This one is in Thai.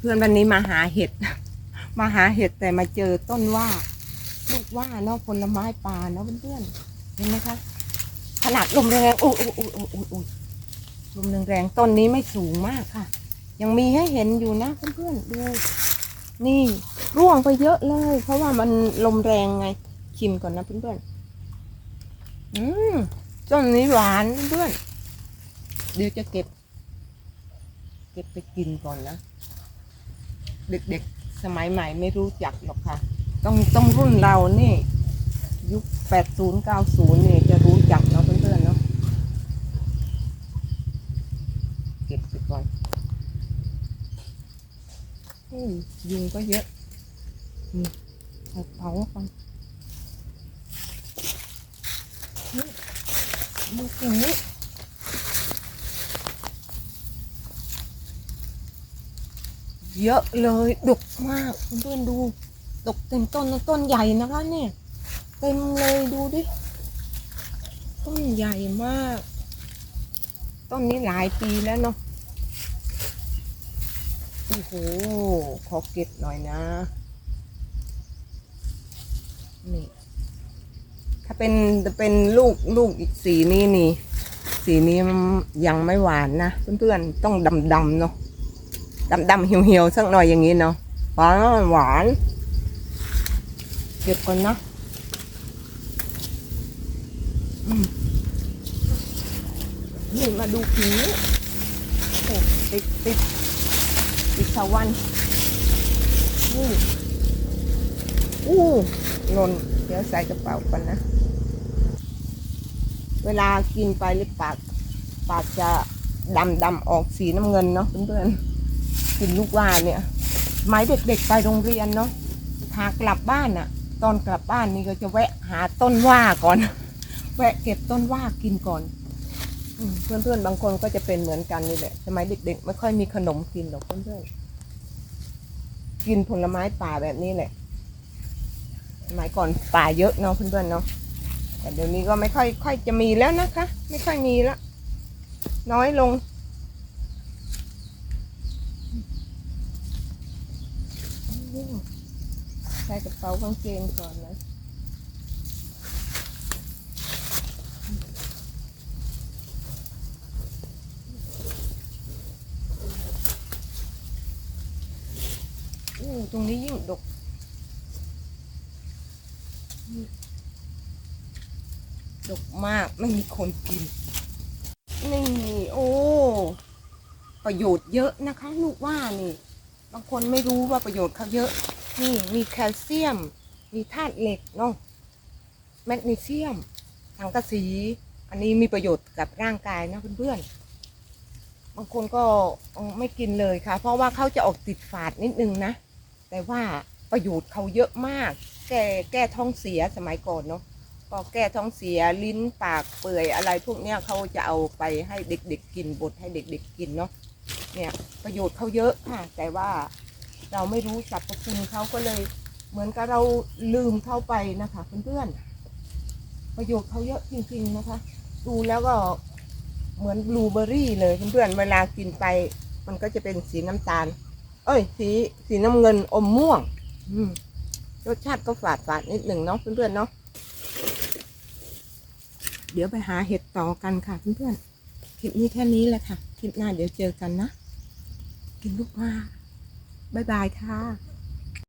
เพื่อนๆวันนี้มาหาเห็ด มาหาเห็ดแต่มาเจอต้นว่า ลูกว่าเนาะผลไม้ป่าเนาะเพื่อนๆเห็นไหมคะขนาดลมแรงๆอุ้ยอุ้ยอุ้ยอุ้ยอุ้ยลมแรงๆต้นนี้ไม่สูงมากค่ะ ยังมีให้เห็นอยู่นะเพื่อนๆดูนี่ร่วงไปเยอะเลย เพราะว่ามันลมแรงไงชิมก่อนนะเพื่อนๆอืมต้นนี้หวานเพื่อนเดี๋ยวจะเก็บ เก็บไปกินก่อนนะ เด็กๆสมัยใหม่ไม่รู้จักหรอกค่ะ ต้องต้องรุ่นเรานี่ ยุคแปดศูนย์เก้าศูนย์นี่จะรู้จักเนาะเพื่อนๆเนาะเก็บไปก่อนอุ้ยุงก็เยอะนี่เอาเผาก่อนนี่ดูกิ่งนี้ เยอะเลยดกมากเพื่อนดูดกเต็มต้นนะต้นใหญ่นะคะเนี่ยเต็มเลยดูดิต้นใหญ่มาก ต้นนี้หลายปีแล้วเนาะโอ้โหขอเก็บหน่อยนะนี่ถ้าเป็นจะเป็นลูกลูกอีกสีนี้นี่ สีนี้ยังไม่หวานนะเพื่อนๆต้องดำๆเนาะ ดำดำๆเหี่ยวๆสักหน่อยอย่างนี้เนาะหวานหวานเก็บก่อนนะนี่มาดูผีโอ้ติดติดติดสวรรค์นี่อู้หล่นเดี๋ยวใส่กระเป๋าก่อนนะ เวลากินไปหรือปาก ปากจะดำดำออกสีน้ำเงินเนาะเพื่อนๆ กินลูกว่าเนี่ยไม้เด็กๆไปโรงเรียนเนาะหากลับบ้านอะตอนกลับบ้านนี่ก็จะแวะหาต้นว่าก่อน แวะเก็บต้นว่ากินก่อนเพื่อนๆบางคนก็จะเป็นเหมือนกันนี่แหละสมัยเด็กๆไม่ค่อยมีขนมกินหรอกเพื่อนๆกินผลไม้ป่าแบบนี้แหละสมัยก่อนป่าเยอะเนาะเพื่อนๆเนาะแต่เดี๋ยวนี้ก็ไม่ค่อยค่อยจะมีแล้วนะคะ ไม่ค่อยมีละน้อยลง ใส่กระเป๋ากางเกงก่อนนะอู้ตรงนี้ยิ่งดกดกมากไม่มีคนกิน นี่ โอ้ ประโยชน์เยอะนะคะ ลูกว่านี่ บางคนไม่รู้ว่าประโยชน์เขาเยอะ นี่มีแคลเซียม มีธาตุเหล็กเนาะแมกนีเซียมสังกะสี อันนี้มีประโยชน์กับร่างกายนะเพื่อนๆ บางคนก็ไม่กินเลยค่ะ เพราะว่าเขาจะออกติดฝาดนิดนึงนะ แต่ว่าประโยชน์เขาเยอะมาก แก้แก้ท้องเสียสมัยก่อนเนาะก็แก้ท้องเสียลิ้นปากเปื่อยอะไรพวกเนี้ยเขาจะเอาไปให้เด็กๆกินบดให้เด็กๆกินเนาะ เนี่ยประโยชน์เขาเยอะค่ะ แต่ว่าเราไม่รู้สรรพคุณเขาก็เลย เหมือนกับเราลืมเข้าไปนะคะเพื่อนๆประโยชน์เขาเยอะจริง ๆนะคะ ดูแล้วก็เหมือนบลูเบอร์รี่เลยเพื่อนๆเวลากินไป มันก็จะเป็นสีน้ำตาล เอ้ย สีสีน้ำเงินอมม่วงอืมรสชาติก็ฝาดฝาดนิดหนึ่งเนาะเพื่อนๆเนาะเดี๋ยวไปหาเห็ดต่อกันค่ะเพื่อนๆ คลิปนี้แค่นี้แหละค่ะ คลิปหน้าเดี๋ยวเจอกันนะ กินลูกว่า บ๊ายบายค่ะ